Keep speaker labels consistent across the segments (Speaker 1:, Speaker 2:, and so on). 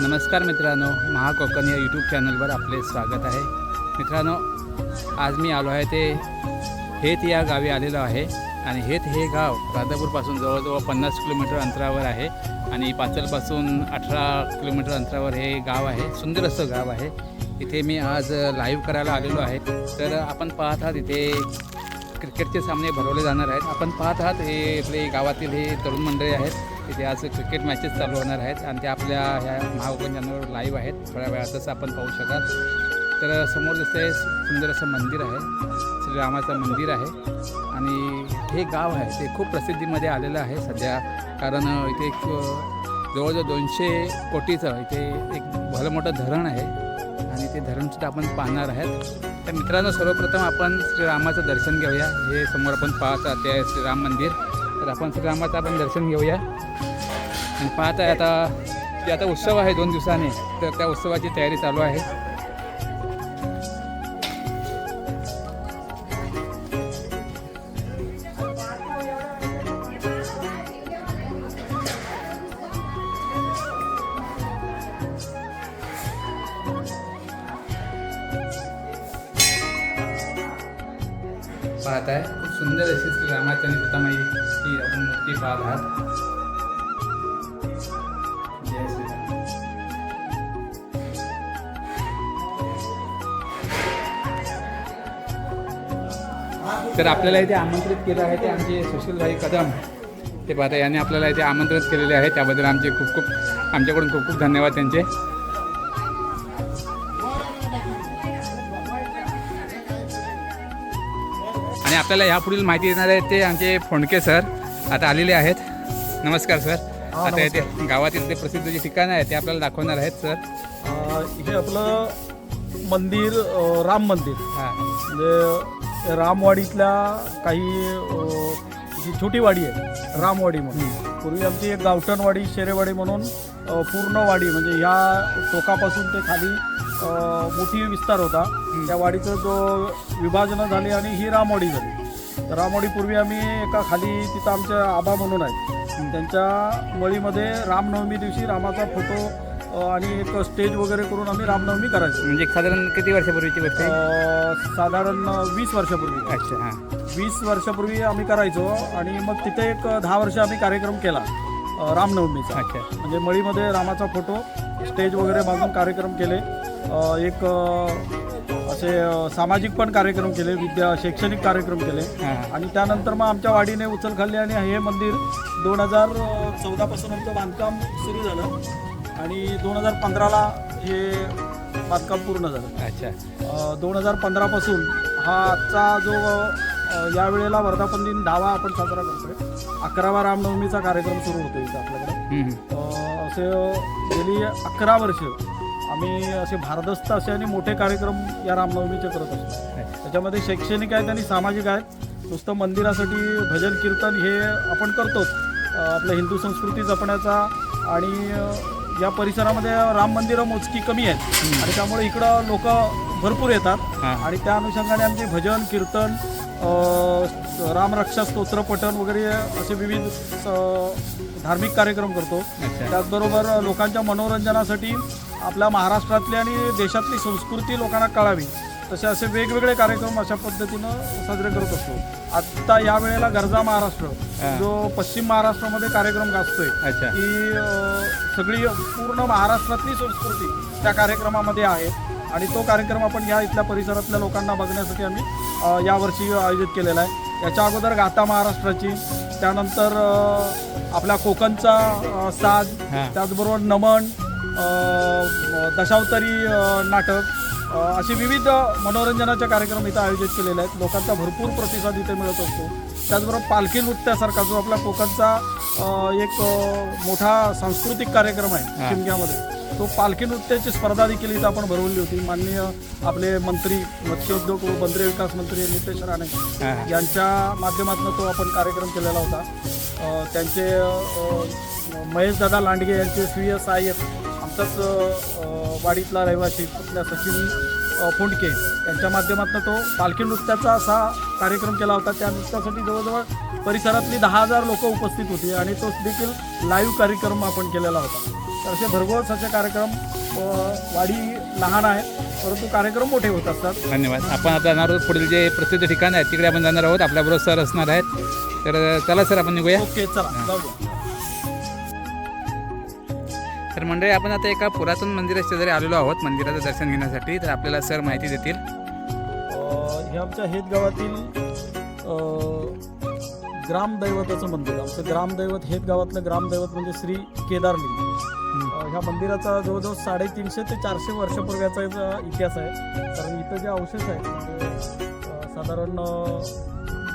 Speaker 1: नमस्कार मित्रांनो महाकोकण या यूट्यूब चॅनलवर आपले स्वागत आहे. मित्रांनो आज मी आलो आहे ते हेत या गावी आलेलो आहे आणि हेत हे गाव राधापूरपासून जवळजवळ पन्नास किलोमीटर अंतरावर आहे आणि पाचलपासून अठरा किलोमीटर अंतरावर हे गाव आहे. सुंदर असं गाव आहे. इथे मी आज लाईव्ह करायला आलेलो आहे. तर आपण पाहत आहात इथे क्रिकेटचे सामने भरवले जाणार आहेत. आपण पाहत आहात हे आपले गावातील हे तरुण मंडळी आहेत. तिथे आज क्रिकेट मॅचेस चालू होणार आहेत आणि ते आपल्या ह्या महाकोकण चॅनलवर लाईव्ह आहेत. थोड्या वेळातच आपण पाहू शकाल. तर समोर दिसतंय सुंदर असं मंदिर आहे. श्रीरामाचं मंदिर आहे. आणि हे गाव आहे. ते खूप प्रसिद्धीमध्ये आलेलं आहे सध्या. कारण इथे एक जवळजवळ दोनशे कोटीचं इथे एक भलं मोठं धरण आहे. आणि ते धरणसुद्धा आपण पाहणार आहेत. तर मित्रांनो सर्वप्रथम आपण श्रीरामाचं दर्शन घेऊया. हे समोर आपण पाहत आहात ते आहे श्रीराम मंदिर. तर आपण श्रीरामाचं आपण दर्शन घेऊया. पाहत आहे आता जे आता उत्सव आहे दोन दिवसाने तर त्या उत्सवाची तयारी चालू आहे. पाहत आहे खूप सुंदर अशी श्री रामाची आणि सीतामाईची आपण मूर्ती पाहत आहात. तर आपल्याला इथे आमंत्रित केलं आहे ते आमचे सुशीलभाई कदम. ते पाहता यांनी आपल्याला इथे आमंत्रित केलेले आहे. त्याबद्दल आमचे खूप खूप आमच्याकडून खूप खूप धन्यवाद त्यांचे. आणि आपल्याला यापुढील माहिती देणार आहेत ते आमचे फोंडके सर. आता आलेले आहेत. नमस्कार सर. आता येथे गावातील ते प्रसिद्ध जे ठिकाण आहे ते आपल्याला दाखवणार आहेत सर.
Speaker 2: हे आपलं मंदिर राम मंदिर.
Speaker 1: हां.
Speaker 2: म्हणजे रामवाडीतल्या काही जी छोटी वाडी आहे रामवाडी म्हणून. पूर्वी आमची एक गावठणवाडी शेरेवाडी म्हणून पूर्ण वाडी म्हणजे ह्या टोकापासून ते खाली मोठी विस्तार होता. त्या वाडीचं जो विभाजन झाले आणि ही रामवाडी झाली. तर रामवाडी पूर्वी आम्ही एका खाली तिथं आमच्या आबा म्हणून आहेत. त्यांच्या मळीमध्ये रामनवमी दिवशी रामाचा फोटो आणि एक स्टेज वगैरे करून आम्ही रामनवमी करायचो.
Speaker 1: म्हणजे साधारण किती वर्षापूर्वीची गोष्ट आहे?
Speaker 2: अ, साधारण वीस वर्षापूर्वी.
Speaker 1: अच्छा हां.
Speaker 2: वीस वर्षापूर्वी आम्ही करायचो आणि मग तिथे एक दहा वर्ष आम्ही कार्यक्रम केला अ, रामनवमीचा.
Speaker 1: अच्छा.
Speaker 2: म्हणजे मळीमध्ये रामाचा फोटो स्टेज वगैरे बांधून कार्यक्रम केले अ, एक अ, असे अ, सामाजिक पण कार्यक्रम केले विद्या शैक्षणिक कार्यक्रम केले.
Speaker 1: हां
Speaker 2: आणि त्यानंतर मग आमच्या वाडीने उचल खाल्ली आणि हे मंदिर दोन हजार चौदापासून आमचं बांधकाम सुरू झालं. आणि दोन हजार पंधराला हे बांधकाम पूर्ण झालं.
Speaker 1: अच्छा.
Speaker 2: दोन हजार पंधरापासून हा आजचा जो यावेळेला वर्धापन दिन दहावा आपण साजरा करतोय. अकरावा रामनवमीचा कार्यक्रम सुरू होतो इथं आपल्याकडे. असे गेली अकरा वर्ष आम्ही असे भारदस्त असे आणि मोठे कार्यक्रम या रामनवमीचे करत असतो. त्याच्यामध्ये शैक्षणिक आहेत आणि सामाजिक आहेत. नुसतं मंदिरासाठी भजन कीर्तन हे आपण करतोच. आपल्या हिंदू संस्कृती जपण्याचा आणि या परिसरामध्ये राम मंदिरं मोजकी कमी आहेत. आणि त्यामुळे इकडं लोक भरपूर येतात.
Speaker 1: हां.
Speaker 2: आणि त्या अनुषंगाने आमचे भजन कीर्तन अ, रामरक्षा स्तोत्र पठण वगैरे असे विविध धार्मिक कार्यक्रम करतो.
Speaker 1: अच्छा.
Speaker 2: त्याचबरोबर लोकांच्या मनोरंजनासाठी आपल्या महाराष्ट्रातली आणि देशातली संस्कृती लोकांना कळावी. तसे असे वेगवेगळे कार्यक्रम अशा पद्धतीनं साजरे करत असतो. आत्ता या वेळेला गरजा महाराष्ट्र
Speaker 1: हा.
Speaker 2: जो पश्चिम महाराष्ट्रामध्ये कार्यक्रम गाजतोय
Speaker 1: अच्छा.
Speaker 2: की अ, सगळी पूर्ण महाराष्ट्रातली संस्कृती त्या कार्यक्रमामध्ये आहे. आणि तो कार्यक्रम आपण या इथल्या परिसरातल्या लोकांना बघण्यासाठी आम्ही अ, यावर्षी आयोजित केलेला आहे. याच्या अगोदर गाथा महाराष्ट्राची त्यानंतर अ, आपल्या कोकणचा अ, साज
Speaker 1: हां.
Speaker 2: त्याचबरोबर नमन अ, दशावतारी अ, नाटक असे विविध मनोरंजनाचे कार्यक्रम इथं आयोजित केलेले आहेत लोकांचा भरपूर प्रतिसाद इथे मिळत असतो त्याचबरोबर पालखी नृत्यासारखा जो आपला कोकणचा एक मोठा सांस्कृतिक कार्यक्रम आहे. शिमग्यामध्ये तो पालखी नृत्याची स्पर्धा देखील इथं आपण भरवली होती माननीय आपले मंत्री मत्स्योद्योग व बंदरे विकास मंत्री नितेश राणे. यांच्या माध्यमातून तो आपण कार्यक्रम केलेला होता त्यांचे महेशदादा लांडगे यांचे स्वी एस आय एफ अ, वाडीतला रहिवासी आपल्या सचिन फोंडके यांच्या माध्यमातून तो पालखी नृत्याचा असा कार्यक्रम केला होता. त्या नृत्यासाठी जवळजवळ परिसरातली दहा हजार लोक उपस्थित होती आणि तो देखील लाईव्ह कार्यक्रम आपण केलेला होता. तर असे भरघोस असे कार्यक्रम वाडी लहान आहे परंतु कार्यक्रम मोठे होत असतात.
Speaker 1: धन्यवाद. आपण आता जाणार आहोत पुढील जे प्रसिद्ध ठिकाण आहेत तिकडे आपण जाणार आहोत. आपल्याबरोबर सर असणार आहेत. तर चला सर आपण निघूया.
Speaker 2: ओके चला. जाऊया.
Speaker 1: तर मंडळी आपण आता एका पुरातन मंदिरा शेजारी आलेलो आहोत मंदिराचं दर्शन घेण्यासाठी तर आपल्याला सर माहिती देतील.
Speaker 2: हे आमच्या हेद गावातील ग्रामदैवताचं मंदिर आमचं ग्रामदैवत हेद गावातलं ग्रामदैवत म्हणजे श्री केदारलिंग ह्या मंदिराचा जवळजवळ साडेतीनशे ते चारशे वर्षापूर्वीचा याचा इतिहास आहे. कारण इथं जे अवशेष आहेत साधारण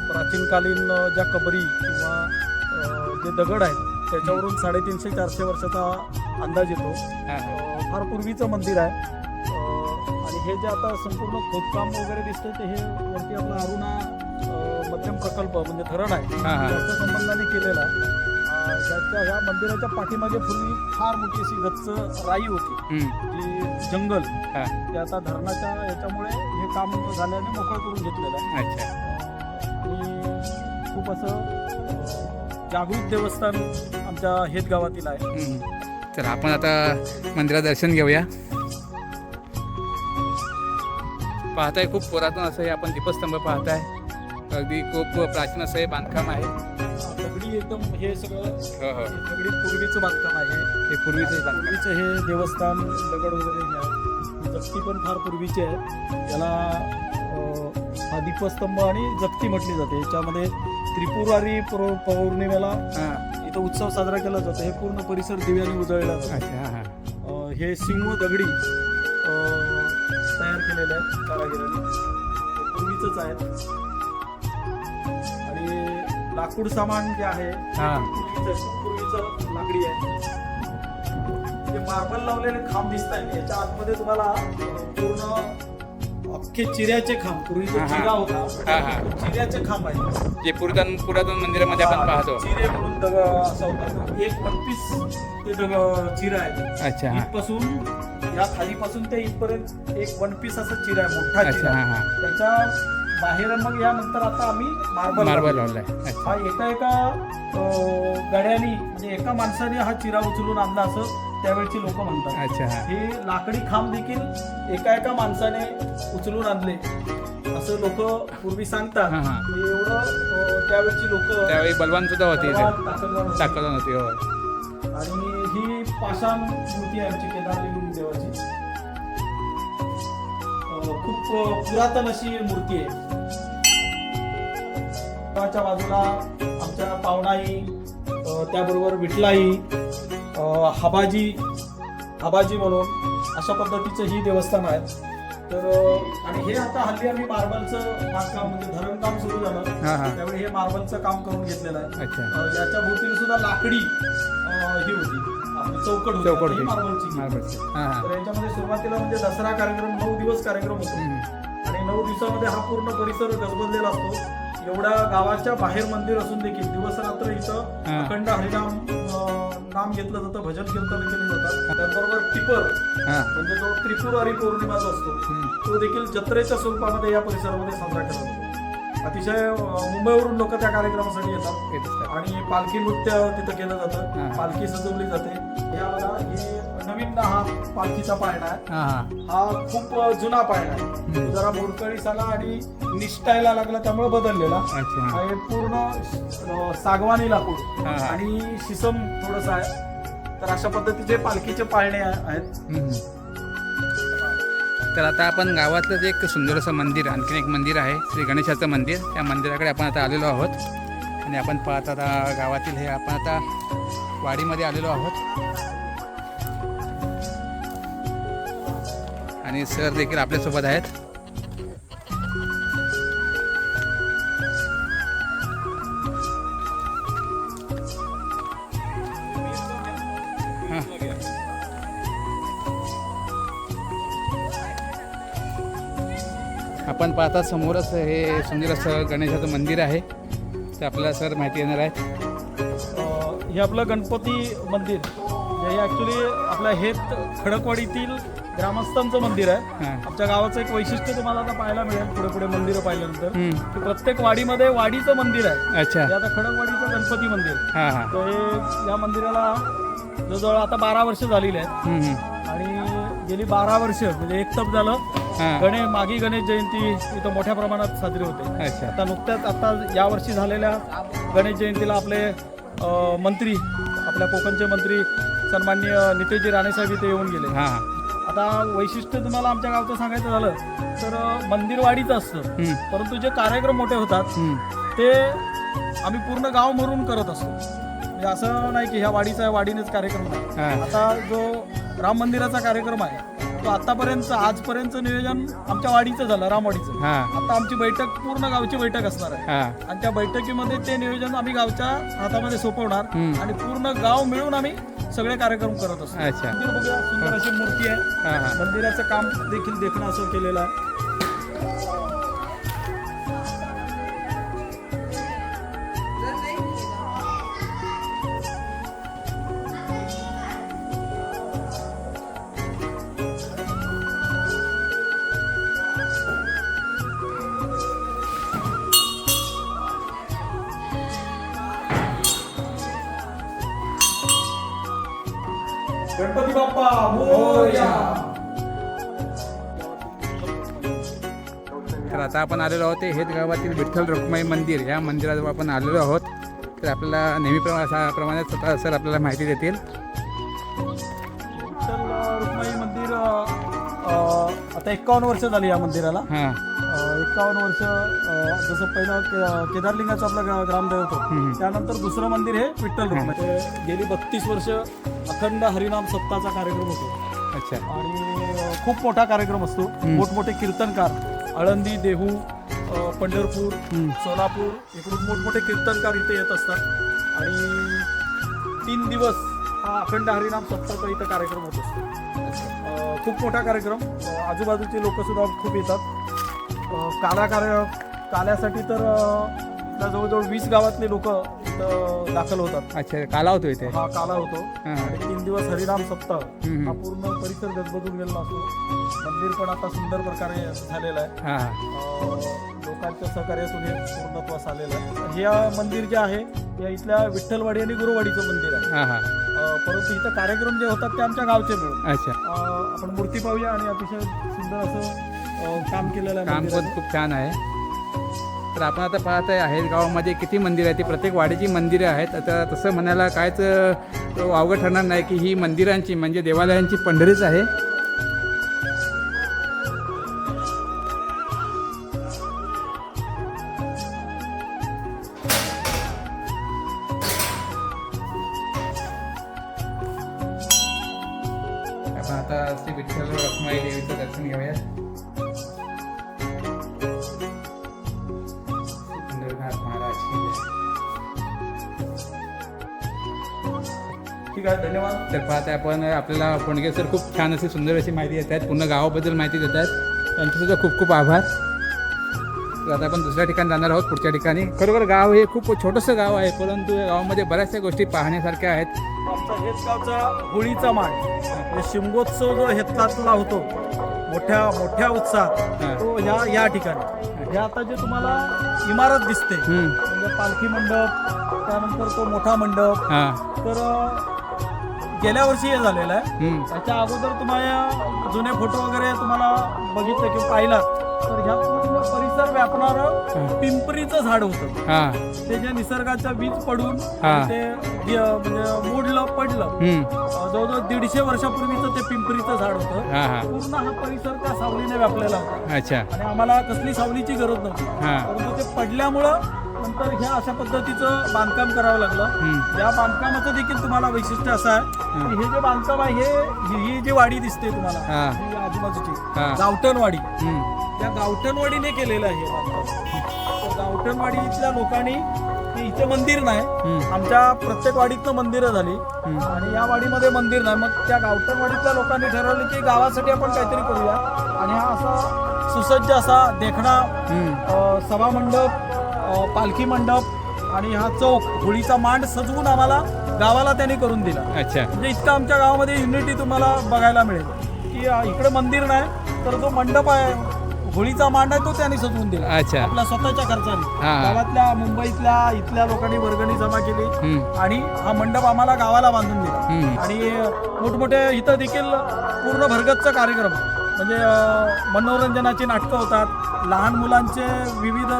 Speaker 2: प्राचीनकालीन ज्या कबरी किंवा जे दगड आहेत त्याच्यावरून साडेतीनशे चारशे वर्षाचा अंदाज येतो.
Speaker 1: हां हां.
Speaker 2: फार पूर्वीचं मंदिर आहे. अ, आणि हे जे आता संपूर्ण खोदकाम वगैरे दिसतंय ते हे वरती आपला अरुणा अ, मध्यम प्रकल्प म्हणजे धरण आहे.
Speaker 1: हां, हां.
Speaker 2: त्याच्या संबंधाने केलेला आहे. अ, ज्याच्या ह्या मंदिराच्या पाठीमागे पूर्वी फार मोठी अशी गच्च राई होती.
Speaker 1: हम्म.
Speaker 2: जी जंगल.
Speaker 1: हां.
Speaker 2: ते आता धरणाच्या याच्यामुळे हे काम झाल्याने मोकळं करून घेतलेलं आहे.
Speaker 1: अच्छा.
Speaker 2: आणि खूप असं अ, जागृत देवस्थान आमच्या हेद गावातील आहे.
Speaker 1: हम्म. तर आपण आता मंदिरात दर्शन घेऊया. पाहताय खूप पुरातन असं हे आपण दीपस्तंभ पाहताय. अगदी खूप प्राचीन असं हे बांधकाम आहे.
Speaker 2: दगडी एकदम हे सगळं
Speaker 1: हो हो.
Speaker 2: दगडी पूर्वीचं बांधकाम आहे.
Speaker 1: हे पूर्वीचं बांधकाम.
Speaker 2: पूर्वीचं हे देवस्थान दगड वगैरे हे आहे. जगती पण फार पूर्वीची आहे. याला अं, हा दीपस्तंभ आणि जगती म्हटली जाते. याच्यामध्ये त्रिपुरारी पौर्णिमेला
Speaker 1: हां.
Speaker 2: इथं उत्सव साजरा केला जातो. हे पूर्ण परिसर दिव्याने उजळला जातो
Speaker 1: अच्छा हां
Speaker 2: अं, सिंह दगडी अं, तयार केलेले आहेत कारागिरांनी. हे पूर्वीचंच आहे आणि लाकूड सामान जे आहे
Speaker 1: हां.
Speaker 2: पूर्वीचं लाकडी आहे. जे मार्बल लावलेले खांब दिसत आहेत याच्या आतमध्ये तुम्हाला पूर्ण अख्खे चिऱ्याचे खांब पूर्वी जो
Speaker 1: हा, हा.
Speaker 2: चिरा होता.
Speaker 1: हा.
Speaker 2: तो चिऱ्याचे खांब आहेत.
Speaker 1: जे पुरातन पुरातन मंदिरामध्ये आपण पाहतो.
Speaker 2: चिरे म्हणून दग असा होता. एक पंचवीस ते दग चिरा आहे.
Speaker 1: अच्छा हां.
Speaker 2: इथपासून या खालीपासून ते इथपर्यंत एक वन पीस असा चिरा आहे मोठा
Speaker 1: अच्छा
Speaker 2: चिरा.
Speaker 1: हां हां.
Speaker 2: त्याच्या बाहेर मग यानंतर आता आम्ही मार्बल
Speaker 1: मार्बल लावलाय.
Speaker 2: आहे.
Speaker 1: अच्छा.
Speaker 2: हा एका एका अं, गड्यानी म्हणजे एका माणसाने हा चिरा उचलून आणला असं त्यावेळची लोक म्हणतात.
Speaker 1: अच्छा. हां
Speaker 2: हे लाकडी खांब देखील एका एका माणसाने उचलून आणले. असं लोक पूर्वी सांगतात.
Speaker 1: हां हां.
Speaker 2: हे एवढं अं, त्यावेळची लोक
Speaker 1: त्यावेळी बलवान सुद्धा होते इथे. ताकद नव्हती हो
Speaker 2: आणि ही पाषाण मूर्ती आहे आमची केदारलिंग देवाची अं, खूप अं, पुरातन अशी मूर्ती आहे. देवाच्या बाजूला आमच्या पावणाई अं, त्याबरोबर विठलाई हबाजी हबाजी म्हणून अशा पद्धतीचं ही देवस्थान आहे. तर आणि हे आता हल्ली आम्ही मार्बलचं बांधकाम म्हणजे धरणकाम सुरू झालं. त्यावेळी हे मार्बलचं काम करून घेतलेलं आहे. याच्या भोवतीला सुद्धा लाकडी ही होती. चौकट
Speaker 1: चौकट
Speaker 2: ही. मार्बलची.
Speaker 1: मार्बलची.
Speaker 2: तर याच्यामध्ये सुरुवातीला म्हणजे दसरा कार्यक्रम नऊ दिवस कार्यक्रम होतो. आणि नऊ दिवसामध्ये हा पूर्ण परिसर गजबजलेला असतो. एवढ्या गावाच्या बाहेर मंदिर असून देखील दिवस रात्र इथं. अखंड हरिनाम नाम घेतलं जातं भजन कीर्तन केले जातात त्याचबरोबर टिपर म्हणजे जो त्रिपुरारी पौर्णिमा जो असतो. तो देखील जत्रेच्या स्वरूपामध्ये या परिसरामध्ये साजरा केला जातो अतिशय मुंबईवरून लोक त्या कार्यक्रमासाठी येतात. आणि पालखी नृत्य तिथं केलं. जातं पालखी सजवली जाते हे नवीन हा पालखीचा पाळणा आहे.
Speaker 1: हां हां.
Speaker 2: हा खूप जुना पाळणा आहे.
Speaker 1: हम्म.
Speaker 2: जरा मोडकळीस आला आणि निष्ठायला लागला त्यामुळे बदललेला.
Speaker 1: अच्छा.
Speaker 2: हा पूर्ण अ, सागवानी लाकूड
Speaker 1: हा.
Speaker 2: आणि शिसम थोडस आहे. तर अशा पद्धतीचे पालखीचे पाळणे आहे- आहेत
Speaker 1: हम्म. तर आता आपण गावातलं जे एक सुंदर असं मंदिर आणखीन एक मंदिर आहे. श्री गणेशाचं मंदिर. त्या मंदिराकडे आपण आता आलेलो आहोत. आणि आपण पाहत आता गावातील हे आपण आता वाडीमध्ये आलेलो आहोत. आणि सर देखील आपल्यासोबत आहेत. आपण पाहता समोरच हे सुंदर असं गणेशाचं मंदिर आहे. ते आपल्याला सर माहिती येणार आहेत.
Speaker 2: हे आपलं गणपती मंदिर. हे ॲक्च्युली आपल्या हे खडकवाडीतील ग्रामस्थांचं मंदिर आहे.
Speaker 1: हां.
Speaker 2: आमच्या गावाचं एक वैशिष्ट्य तुम्हाला आता पाहायला मिळेल पुढे पुढे मंदिरं पाहिल्यानंतर.
Speaker 1: हम्म.
Speaker 2: की प्रत्येक वाडीमध्ये वाडीचं मंदिर आहे.
Speaker 1: अच्छा.
Speaker 2: हे आता खडकवाडीचं गणपती मंदिर.
Speaker 1: हां हां.
Speaker 2: तर हे या मंदिराला जवळजवळ आता बारा वर्ष झालेली आहेत.
Speaker 1: हम्म, हम्म.
Speaker 2: आणि गेली बारा वर्ष म्हणजे एक तप झालं.
Speaker 1: हां.
Speaker 2: गणेश मागी गणेश जयंती इथं मोठ्या प्रमाणात साजरी होते.
Speaker 1: अच्छा.
Speaker 2: आता नुकत्याच आता यावर्षी झालेल्या गणेश जयंतीला आपले अ, मंत्री आपल्या कोकणचे मंत्री सन्माननीय नितेशजी राणेसाहेब इथे येऊन गेले.
Speaker 1: हां हां.
Speaker 2: आता वैशिष्ट्य तुम्हाला आमच्या गावचं सांगायचं झालं तर मंदिरवाडीचं असतं. परंतु जे कार्यक्रम मोठे होतात. ते आम्ही पूर्ण गाव भरून करत असतो. म्हणजे असं नाही की ह्या वाडीचा आहे, वाडीनेच कार्यक्रम नाही.
Speaker 1: हां.
Speaker 2: आता जो राम मंदिराचा कार्यक्रम आहे तो आतापर्यंत आजपर्यंतचं नियोजन आमच्या वाडीचं झालं रामवाडीचं. आता आमची बैठक पूर्ण गावची बैठक असणार आहे. आणि त्या बैठकीमध्ये ते नियोजन आम्ही गावच्या हातामध्ये सोपवणार. आणि पूर्ण गाव मिळून आम्ही सगळे कार्यक्रम करत असतो.
Speaker 1: अच्छा.
Speaker 2: मंदिर बघूया सुंदर अशी मूर्ती आहे.
Speaker 1: हां हां.
Speaker 2: मंदिराचं काम देखील देखणं असं केलेलं आहे.
Speaker 1: आपण आलेलो आहोत ते हेच गावातील विठ्ठल रुक्माई मंदिर. या मंदिराजवळ आपण आलेलो आहोत. तर आपल्याला नेहमीप्रमाणे प्रमाणे स्वतः सर आपल्याला माहिती देतील.
Speaker 2: विठ्ठल रुक्माई मंदिर आता एक्कावन्न वर्ष झाली या मंदिराला.
Speaker 1: हां.
Speaker 2: एक्कावन्न वर्ष जसं पहिलं केदारलिंगाचं आपलं ग्रामदैवत होतं. त्यानंतर दुसरं मंदिर हे विठ्ठल रुक्माई. ते गेली बत्तीस वर्ष अखंड हरिनाम सप्ताहाचा कार्यक्रम होतो.
Speaker 1: अच्छा.
Speaker 2: आणि खूप मोठा कार्यक्रम असतो. मोठमोठे कीर्तनकार. आळंदी देहू अ, पंढरपूर. सोलापूर इकडून मोठमोठे कीर्तनकार इथे येत असतात. आणि तीन दिवस हा अखंड हरिनाम सप्ताहाचा इथं कार्यक्रम होत असतो. अ, खूप मोठा कार्यक्रम. अ, आजूबाजूचे लोक सुद्धा खूप येतात. अ, काला कार्य काल्यासाठी तर अ, इथल्या जवळजवळ वीस गावातले लोक इथं दाखल होतात.
Speaker 1: अच्छा काला होतो इथे?
Speaker 2: हा काला होतो.
Speaker 1: हां.
Speaker 2: आणि तीन दिवस हरिनाम सप्ताह.
Speaker 1: हम्म.
Speaker 2: हा पूर्ण परिसर गजबजून गेलेला असतो. मंदिर पण आता सुंदर प्रकारे झालेलं आहे.
Speaker 1: हां.
Speaker 2: अ, लोकांच्या सहकार्यातून हे पूर्णत्वास आलेलं आहे. हे मंदिर जे आहे या इथल्या विठ्ठलवाडी आणि गुरुवाडीचं मंदिर आहे.
Speaker 1: हां हां.
Speaker 2: अ, परंतु इथं कार्यक्रम जे होतात ते आमच्या गावचे मिळून.
Speaker 1: अच्छा.
Speaker 2: अ, आपण मूर्ती पाहूया आणि अतिशय सुंदर असं अ, काम केलेलं आहे
Speaker 1: काम पण
Speaker 2: मंदिराचं.
Speaker 1: खूप छान आहे. तर आपण आता पाहत आहे गावामध्ये किती मंदिरं आहेत? ती प्रत्येक वाडीची मंदिरं आहेत. आता तसं म्हणायला कायच अ, वावगं ठरणार नाही की ही मंदिरांची म्हणजे देवालयांची पंढरीच आहे. आपण आता श्री विठ्ठल रखमाई देवीचं दर्शन घेऊया
Speaker 2: आहे धन्यवाद.
Speaker 1: तर पाहता आपण आपल्याला फोंडगे सर खूप छान अशी सुंदर अशी माहिती देत आहेत पूर्ण गावाबद्दल माहिती देत आहेत त्यांचे सुद्धा खूप खूप आभार. तर आता आपण दुसऱ्या ठिकाणी जाणार आहोत पुढच्या ठिकाणी. खरोखर गाव हे खूप छोटंसं गाव आहे परंतु या गावामध्ये बऱ्याचशा गोष्टी पाहण्यासारख्या आहेत.
Speaker 2: आमचा हेतगावचा होळीचा मान म्हणजे शिमगोत्सव जो हेतलातला होतो मोठ्या मोठ्या उत्साहात. तो ह्या या ठिकाणी. हे आता जे तुम्हाला इमारत दिसते. म्हणजे पालखी मंडप त्यानंतर तो मोठा मंडप.
Speaker 1: हां.
Speaker 2: तर गेल्या वर्षी हे झालेलं आहे.
Speaker 1: हम्म.
Speaker 2: त्याच्या अगोदर तुम्हाला जुने फोटो वगैरे तुम्हाला बघितलं किंवा पाहिला तर ह्या पूर्ण परिसर व्यापणारं पिंपरीचं झाड होतं.
Speaker 1: हां.
Speaker 2: ते जे निसर्गाच्या वीज पडून
Speaker 1: हा.
Speaker 2: ते म्हणजे मोडलं पडलं.
Speaker 1: हम्म.
Speaker 2: अ, जवळजवळ दीडशे वर्षापूर्वीचं ते पिंपरीचं झाड होतं.
Speaker 1: हां हां.
Speaker 2: पूर्ण हा परिसर त्या सावलीने व्यापलेला होता.
Speaker 1: अच्छा.
Speaker 2: आणि आम्हाला कसली सावलीची गरज नव्हती.
Speaker 1: हां.
Speaker 2: परंतु ते पडल्यामुळं नंतर ह्या अशा पद्धतीचं बांधकाम करावं लागलं. या बांधकामाचं देखील तुम्हाला वैशिष्ट्य असं आहे की हे जे बांधकाम आहे हे ही- जी वाडी दिसते तुम्हाला
Speaker 1: हा.
Speaker 2: आजूबाजूची. गावठणवाडी
Speaker 1: हम्म.
Speaker 2: त्या गावठणवाडीने केलेलं आहे बांधकाम तर गावठणवाडीतल्या लोकांनी इथे मंदिर नाही. आमच्या प्रत्येक वाडीतनं मंदिरं झाली. आणि या वाडीमध्ये मंदिर नाही मग त्या गावठणवाडीतल्या लोकांनी ठरवलं की गावासाठी आपण काहीतरी करूया आणि हा असा सुसज्ज असा देखणा सभामंडप पालखी मंडप आणि हा चौक होळीचा मांड सजवून आम्हाला गावाला त्यांनी करून दिला.
Speaker 1: अच्छा.
Speaker 2: म्हणजे इतकं आमच्या गावामध्ये युनिटी तुम्हाला बघायला मिळेल. की इकडे मंदिर नाही तर जो मंडप आहे होळीचा मांड आहे तो त्यांनी सजवून दिला.
Speaker 1: अच्छा.
Speaker 2: आपल्या स्वतःच्या खर्चाने. गावातल्या मुंबईतल्या इथल्या लोकांनी वर्गणी जमा केली आणि हा मंडप आम्हाला गावाला बांधून दिला. आणि मोठमोठे इथं देखील पूर्ण भरगतचा कार्यक्रम म्हणजे मनोरंजनाची नाटकं होतात. लहान मुलांचे विविध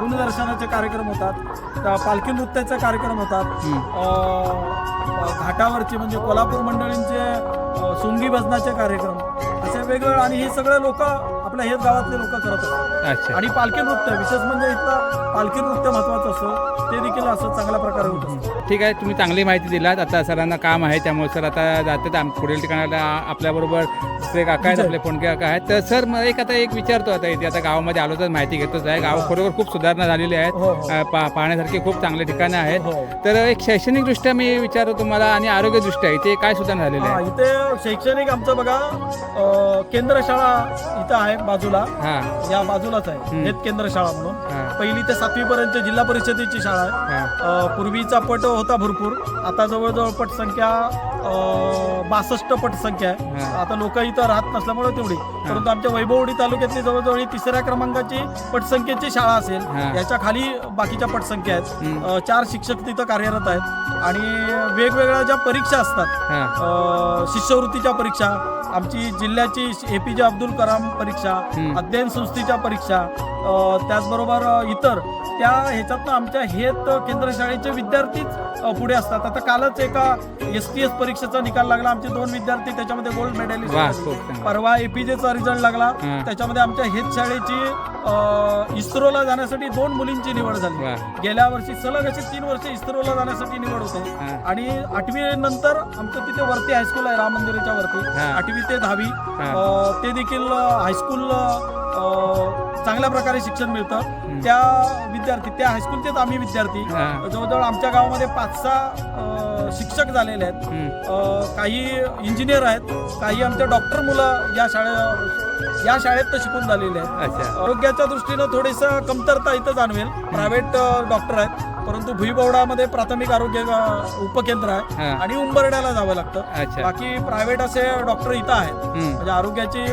Speaker 2: गुणदर्शनाचे कार्यक्रम होतात. पालखी नृत्याचे कार्यक्रम होतात. घाटावरचे म्हणजे कोल्हापूर मंडळींचे सोंगी भजनाचे कार्यक्रम. असे वेगवेगळे आणि हे सगळे लोक आपल्या हेच गावातले लोक करत असतात
Speaker 1: अच्छा.
Speaker 2: आणि पालखी नृत्य विशेष म्हणजे इथलं पालखी नृत्य महत्वाचं असतं ते देखील असं चांगल्या प्रकारे होत असतं.
Speaker 1: ठीक आहे तुम्ही चांगली माहिती दिलात. आता सरांना काम आहे त्यामुळे सर आता जातात. आम पुढील ठिकाणाला आपल्याबरोबर दुसरे काका आहेत आपले फोनके काका आहेत. तर सर मला एक आता एक विचारतो आता इथे. आता गावामध्ये आलो तर माहिती घेतोच आहे. गाव खरोखर खूप सुधारणा झालेली आहेत
Speaker 2: हो, हो.
Speaker 1: अ, पा पाहण्यासारखी खूप चांगले ठिकाणं आहेत.
Speaker 2: हो.
Speaker 1: तर एक शैक्षणिकदृष्ट्या मी विचारतो तुम्हाला आणि आरोग्यदृष्ट्या इथे काय सुधारणा झालेली
Speaker 2: हा
Speaker 1: आहे
Speaker 2: इथे शैक्षणिक आमचं बघा अं, केंद्र शाळा इथं आहे. बाजूला
Speaker 1: हां.
Speaker 2: या बाजूलाच आहे. हेत केंद्र शाळा म्हणून.
Speaker 1: हां.
Speaker 2: पहिली ते सातवी पर्यंत जिल्हा परिषदेची शाळा आहे. अं, पूर्वीचा पट होता भरपूर. आता जवळजवळ पटसंख्या बासष्ट पटसंख्या आहे.
Speaker 1: हां.
Speaker 2: आता लोक इथं राहत नसल्यामुळे तेवढी. परंतु आमच्या वैभवडी तालुक्यातली जवळजवळ ही तिसऱ्या क्रमांकाची पटसंख्येची शाळा असेल
Speaker 1: हां.
Speaker 2: याच्या खाली बाकीच्या पटसंख्या आहेत.
Speaker 1: हम्म.
Speaker 2: अं, चार शिक्षक तिथं कार्यरत आहेत. आणि वेगवेगळ्या ज्या परीक्षा असतात
Speaker 1: हां.
Speaker 2: अ, शिष्यवृत्तीच्या परीक्षा आमची जिल्ह्याची ए पी जे अब्दुल कलाम परीक्षा
Speaker 1: हम्म.
Speaker 2: अध्ययन संस्थेच्या परीक्षा त्याचबरोबर इतर त्या ह्याच्यातनं आमच्या हेत केंद्र शाळेचे विद्यार्थीच पुढे असतात. आता कालच एका एस टी एस परीक्षेचा निकाल लागला. आमचे दोन विद्यार्थी त्याच्यामध्ये गोल्ड मेडलिस्ट परवा एपीजेचा रिझल्ट लागला. त्याच्यामध्ये आमच्या हेत शाळेची इस्रोला जाण्यासाठी दोन मुलींची निवड झाली. गेल्या वर्षी सलग अशी तीन वर्ष इस्रोला जाण्यासाठी निवड होते. आणि आठवी नंतर आमचं तिथे वरती हायस्कूल आहे राम मंदिराच्या वरती. आठवी ते दहावी. ते देखील हायस्कूल चांगल्या प्रकारे शिक्षण मिळतं. त्या विद्यार्थी त्या हायस्कूलचेच आम्ही विद्यार्थी.
Speaker 1: हा.
Speaker 2: जवळजवळ आमच्या गावामध्ये पाच सहा अ, शिक्षक झालेले आहेत.
Speaker 1: हम्म.
Speaker 2: अ, काही इंजिनियर आहेत काही आमच्या डॉक्टर मुलं या शाळे या शाळेत तर शिकून झालेले आहेत.
Speaker 1: अच्छा.
Speaker 2: आरोग्याच्या दृष्टीनं थोडीसं कमतरता इथं जाणवेल. प्रायव्हेट डॉक्टर आहेत. परंतु भुईबवडामध्ये प्राथमिक आरोग्य उपकेंद्र आहे
Speaker 1: हां.
Speaker 2: आणि उंबरड्याला जावं लागतं.
Speaker 1: अच्छा.
Speaker 2: बाकी प्रायव्हेट असे डॉक्टर इथं आहेत.
Speaker 1: हम्म.
Speaker 2: म्हणजे आरोग्याची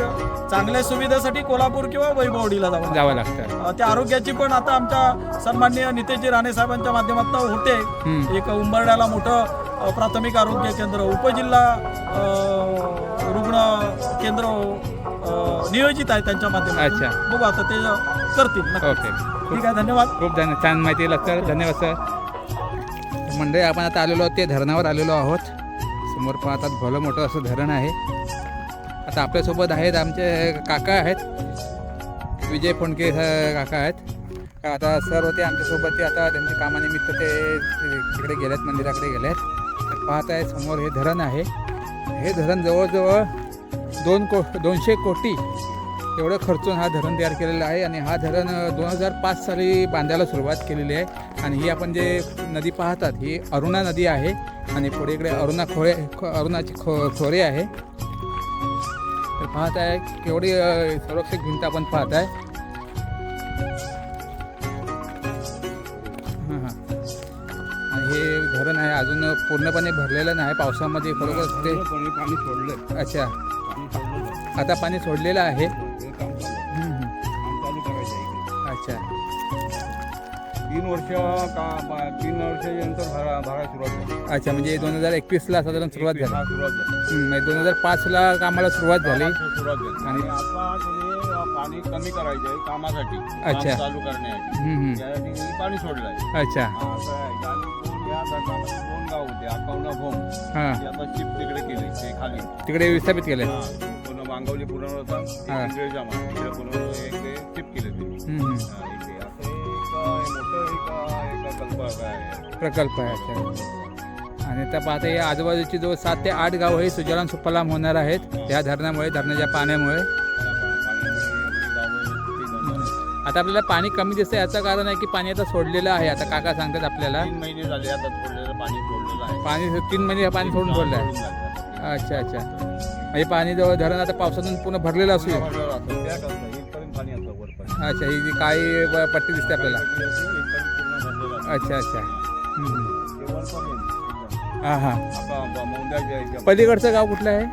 Speaker 2: चांगल्या सुविधेसाठी कोल्हापूर किंवा वैभवडीला जावं लागतं.
Speaker 1: जावं लागतं.
Speaker 2: अ, त्या आरोग्याची पण आता आमच्या सन्माननीय नितेजी राणे साहेबांच्या माध्यमातून होते.
Speaker 1: हम्म.
Speaker 2: एक उंबरड्याला मोठं प्राथमिक आरोग्य केंद्र उपजिल्हा रुग्ण केंद्र नियोजित आहे त्यांच्या माध्यमातून.
Speaker 1: अच्छा.
Speaker 2: बघू आता ते करतील नक्की.
Speaker 1: ओके.
Speaker 2: ठीक आहे धन्यवाद.
Speaker 1: खूप धन्य छान माहिती दिला सर. धन्यवाद सर. मंडळी आपण आता आलेलो आहोत ते धरणावर आलेलो आहोत. समोर पाहतात भलं मोठं असं धरण आहे. आता आपल्यासोबत आहेत आमचे काका आहेत. विजय फोंडके काका आहेत. का आता सर होते आमच्यासोबत ते आता त्यांच्या कामानिमित्त ते तिकडे गेलेत मंदिराकडे गेलेत. पाहत आहे समोर हे धरण आहे. हे धरण जवळजवळ दोन को दोनशे कोटी एवढं खर्चून हा धरण तयार केलेला आहे आणि हा धरण दोन हजार पाच साली बांधायला सुरुवात केलेली आहे. आणि ही आपण जे नदी पाहतात ही अरुणा नदी आहे आणि पुढे इकडे अरुणा खोरे अरुणाची खो खोरे आहे. तर पाहत आहे केवढी संरक्षक भिंत आपण पाहत आहे हां हां. आणि हे धरण आहे अजून पूर्णपणे भरलेलं नाही पावसामध्ये खरोखर ते
Speaker 3: पाणी सोडलंय.
Speaker 1: अच्छा.
Speaker 3: सोडलं
Speaker 1: आता पाणी सोडलेलं आहे. अच्छा.
Speaker 3: तीन वर्ष का तीन वर्षानंतर भरा भरायला सुरुवात झाली.
Speaker 1: अच्छा म्हणजे दोन हजार एकवीसला साधारण सुरुवात झाली.
Speaker 3: हा, सुरुवात झाली.
Speaker 1: हम्म, म्हणजे दोन हजार पाचला कामाला सुरुवात झाली.
Speaker 3: सुरुवात झाली.
Speaker 1: आणि-
Speaker 3: आता पाणी कमी करायचं आहे कामासाठी. काम
Speaker 1: अच्छा.
Speaker 3: चालू करण्यासाठी.
Speaker 1: हम्म, हम्म.
Speaker 3: त्यासाठी त्यांनी पाणी
Speaker 1: अच्छा.
Speaker 3: असं आहे. आणि दोन गाव होते अकाउंट भोम ते आता तिकडे केले ते खाली
Speaker 1: तिकडे विस्थापित केले
Speaker 3: हा. पुन्हा मांगवली
Speaker 1: हा.
Speaker 3: जमा तिकडे पुन्हा एक ते केले ते
Speaker 1: हम्म, हम्म.
Speaker 3: हा, इथे असं एक मोठं एक एक आहे
Speaker 1: प्रकल्प आहे अच्छा. आणि त्या पाहता या आजूबाजूची जो सात ते आठ गाव हे सुजलाम सुफलाम होणार आहेत. या धरणामुळे धरणाच्या पाण्यामुळे. आता आपल्याला पाणी कमी दिसतं याचं कारण आहे की पाणी आता सोडलेलं आहे. आता काका सांगतात आपल्याला.
Speaker 3: तीन महिने झाले आता थोडलेलं पाणी सोडलेलं आहे.
Speaker 1: पाणी तीन महिने पाणी सोडून सोडलं आहे. अच्छा अच्छा. म्हणजे पाणी जवळ धरण आता पावसातून पूर्ण भरलेलं असू. अच्छा ही जी काळी पट्टी दिसते आपल्याला. अच्छा अच्छा. हां हां. पलीकडचं गाव कुठलं आहे?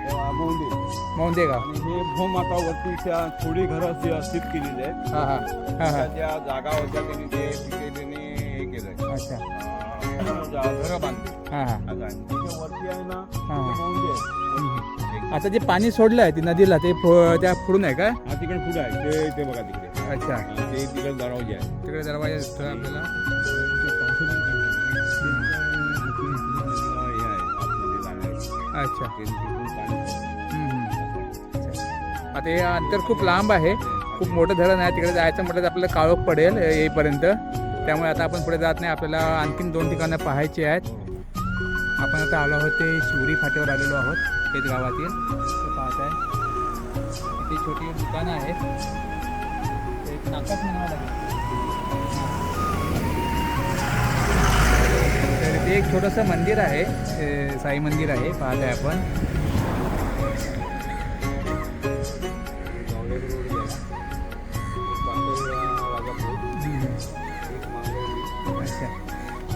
Speaker 3: मौंदी.
Speaker 1: गाव.
Speaker 3: आणि हे भूमातावरती त्या थोडी घरं स्थित स्थित केलेली आहेत.
Speaker 1: हां हां. हां
Speaker 3: त्या
Speaker 1: हां
Speaker 3: ज्या जागा होत्या त्यांनी ते तिथे त्यांनी हे केलंय.
Speaker 1: अच्छा.
Speaker 3: जा- घरं बांधली.
Speaker 1: हां हां.
Speaker 3: त्याच्यावरती आहे ना
Speaker 1: हां.
Speaker 3: मौंदे.
Speaker 1: आता जे पाणी सोडलं आहे ती नदीला ते फु- त्या पुढून आहे का?
Speaker 3: हा तिकडे पुढे आहे. ते ते बघा तिकडे.
Speaker 1: अच्छा.
Speaker 3: हा, ते तिकडे दरवाजे आहे
Speaker 1: तिकडे दरवाजा आपल्याला. अच्छा.
Speaker 3: ते तिकडून पाणी
Speaker 1: हम्म, आता हे अंतर खूप लांब आहे. खूप मोठं धरण आहे. तिकडे जायचं म्हटलं तर आपल्याला काळोख पडेल अ, येईपर्यंत. त्यामुळे आता आपण पुढे जात नाही. आपल्याला आणखीन दोन ठिकाणं पाहायची आहेत. आपण आता आलो आहोत ते शिवरी फाट्यावर आलेलो आहोत. तेच गावातील. ते पाहत आहे. इथे छोटी दुकानं आहेत ते एक नाकाच म्हणावं लागेल. ते एक छोटंसं मंदिर आहे. साई मंदिर आहे. पाहत आहे आपण. अच्छा.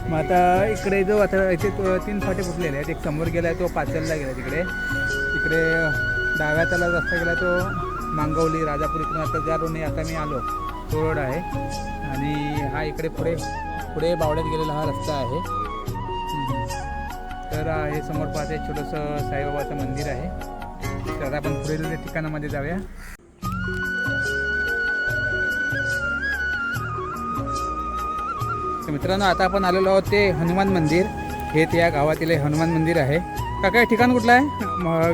Speaker 1: मग आता इकडे जो आता इथे तो तीन फाटे फुटलेले आहेत. एक समोर गेला आहे तो पाचलला गेला तिकडे. इकडे डाव्या त्याला रस्ता गेला तो मांगवली राजापूर इकडून आता ज्या रोडने आता मी आलो तो रोड आहे. आणि हा इकडे पुढे पुढे बावड्यात गेलेला हा रस्ता आहे. तर हे समोर पाहते छोटंसं साईबाबाचं मंदिर आहे. तर आपण पुढील ठिकाणामध्ये जाऊया. तर मित्रांनो आता आपण आलेलो आहोत ते हनुमान मंदिर. हे ते या गावातील हनुमान मंदिर आहे. का काय ठिकाण कुठलं आहे?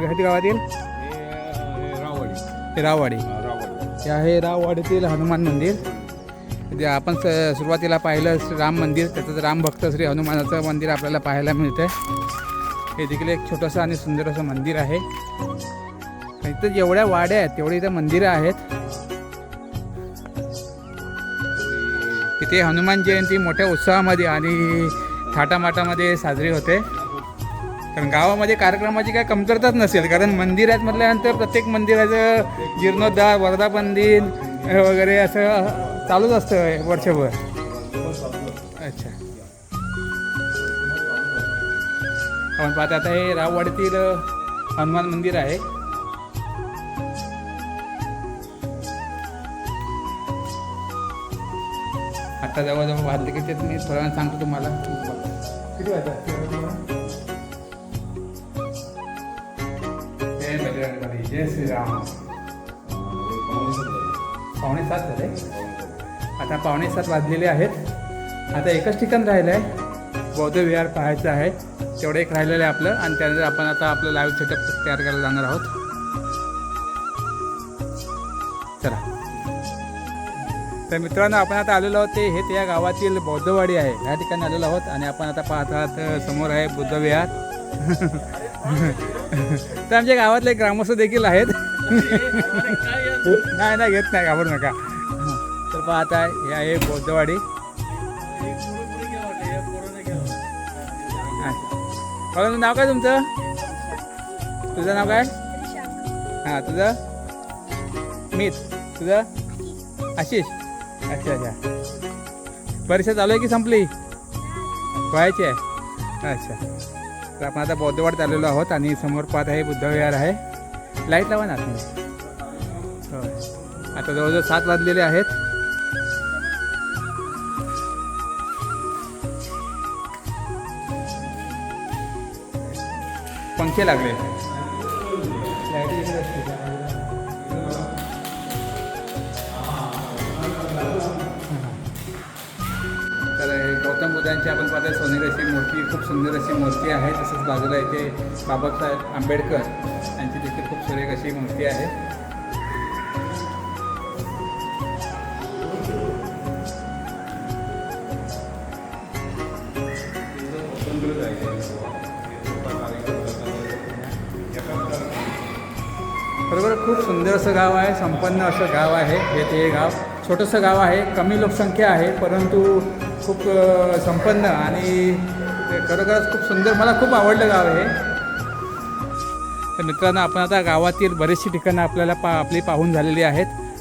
Speaker 1: हे गावातील?
Speaker 3: हे राववाडी.
Speaker 1: हे राववाडी. आहे राववाडीतील हनुमान मंदिर. जे आपण स- सुरुवातीला पाहिलं राम मंदिर त्याचं राम भक्त श्री हनुमानाचं मंदिर आपल्याला पाहायला मिळतं हे देखील एक छोटंसं आणि सुंदर असं मंदिर आहे. इथं जेवढ्या वाड्या आहेत तेवढी इथं मंदिरं आहेत. इथे हनुमान जयंती मोठ्या उत्साहामध्ये आणि थाटामाटामध्ये साजरी होते. कारण गावामध्ये कार्यक्रमाची काय कमतरताच नसेल कारण मंदिरात म्हटल्यानंतर प्रत्येक मंदिराचं जीर्णोद्धार वर्धापन वगैरे असं चालूच असतं वर्षभर. अच्छा. आपण पाहता आता हे राववाडीतील हनुमान मंदिर आहे. आता जवळजवळ वाजले की ते मी थोड्या सांगतो तुम्हाला. किती वाजता? जय जय श्रीराम. पावणे सात झाले. आता पावणे सात वाजलेले आहेत. आता एकच ठिकाण राहिलं आहे बौद्ध विहार पाहायचं आहे. तेवढं एक राहिलेलं आहे आपलं. आणि त्यानंतर आपण आता आपलं लाईव्ह सेटअप तयार करायला जाणार आहोत. चला. तर मित्रांनो आपण आता आलेलो आहोत ते हे त्या गावातील बौद्धवाडी आहे. ह्या ठिकाणी आलेलो आहोत आणि आपण आता पाहत आहात समोर आहे बुद्ध विहार. तर आमच्या गावातले ग्रामस्थ देखील आहेत. नाही नाही घेत नाही घाबरू नका. पाहत आहे हे आहे बौद्धवाडी हा. बघा नाव काय तुमचं? तुझं नाव काय? हां तुझं? मीत. तुझं? आशिष. अच्छा अच्छा. परीक्षा चालू आहे की संपली? व्हायची आहे. अच्छा. तर आपण आता बौद्धवाड चाललेलो आहोत आणि समोर पाहत आहे बुद्धविहार आहे. लाइट लावा ना तुम्ही. हो. आता जवळजवळ सात वाजलेले आहेत. इतके लागले. तर गौतम बुद्धांची आपण पाहता सोनेरी अशी मूर्ती खूप सुंदर अशी मूर्ती आहे. तसंच बाजूला इथे बाबासाहेब आंबेडकर यांची देखील खूप सुरेख अशी मूर्ती आहे. खूप सुंदर असं गाव आहे संपन्न असं गाव आहे. हे ते हे गाव छोटंसं गाव आहे कमी लोकसंख्या आहे परंतु खूप संपन्न आणि खरोखरच खूप सुंदर मला खूप आवडलं गाव आहे तर मित्रांनो आपण आता गावातील बरीचशी ठिकाणं आपल्याला पा आपली पाहून झालेली आहेत.